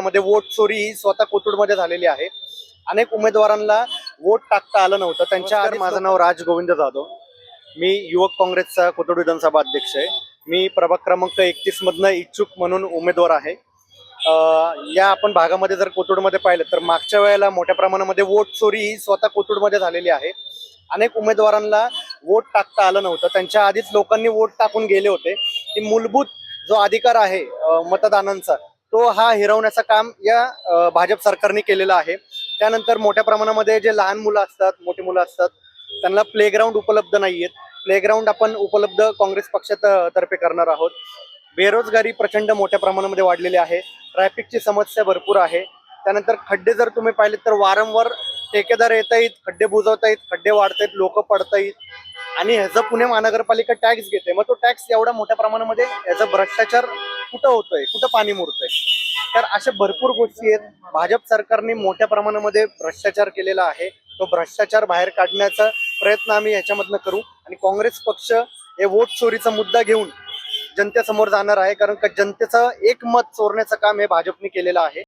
मध्ये वोट चोरी ही स्वतः कोथरूडमध्ये झालेली आहे. अनेक उमेदवारांना वोट टाकता आलं नव्हतं. त्यांच्या आधी माझं नाव राज गोविंद जाधव. मी युवक काँग्रेसचा कोथरूड विधानसभा अध्यक्ष आहे. मी प्रभाग क्रमांक एकतीस मधनं इच्छुक म्हणून उमेदवार आहे. या आपण भागामध्ये जर कोथरूडमध्ये पाहिलं तर मागच्या वेळेला मोठ्या प्रमाणामध्ये वोट चोरी ही स्वतः कोथरूडमध्ये झालेली आहे. अनेक उमेदवारांना वोट टाकता आलं नव्हतं. त्यांच्या आधीच लोकांनी वोट टाकून गेले होते. की मूलभूत जो अधिकार आहे मतदानांचा तो हा हिरवण्याचं काम या भाजप सरकारने केलेलं आहे. त्यानंतर मोठ्या प्रमाणामध्ये जे लहान मुलं असतात मोठी मुलं असतात त्यांना प्लेग्राऊंड उपलब्ध नाही आहेत प्लेग्राऊंड आपण उपलब्ध काँग्रेस पक्षातर्फे करणार आहोत. बेरोजगारी प्रचंड मोठ्या प्रमाणामध्ये वाढलेली आहे. ट्रॅफिकची समस्या भरपूर आहे. त्यानंतर खड्डे जर तुम्ही पाहिले तर वारंवार ठेकेदार येत आहेत खड्डे बुजवतायत खड्डे वाढतायत लोक पडतायत. आणि ह्याचं पुणे महानगरपालिका टॅक्स घेते. मग तो टॅक्स एवढा मोठ्या प्रमाणामध्ये याचा भ्रष्टाचार कुठं होतंय कुठं पाणी मुरतंय? तर अशा भरपूर गोष्टी आहेत. भाजप सरकारने मोठ्या प्रमाणामध्ये भ्रष्टाचार केलेला आहे. तो भ्रष्टाचार बाहेर काढण्याचा प्रयत्न आम्ही याच्यामधनं करू. आणि काँग्रेस पक्ष हे वोट चोरीचा मुद्दा घेऊन जनतेसमोर जाणार आहे. कारण का जनतेचं एक मत चोरण्याचं काम हे भाजपने केलेलं आहे.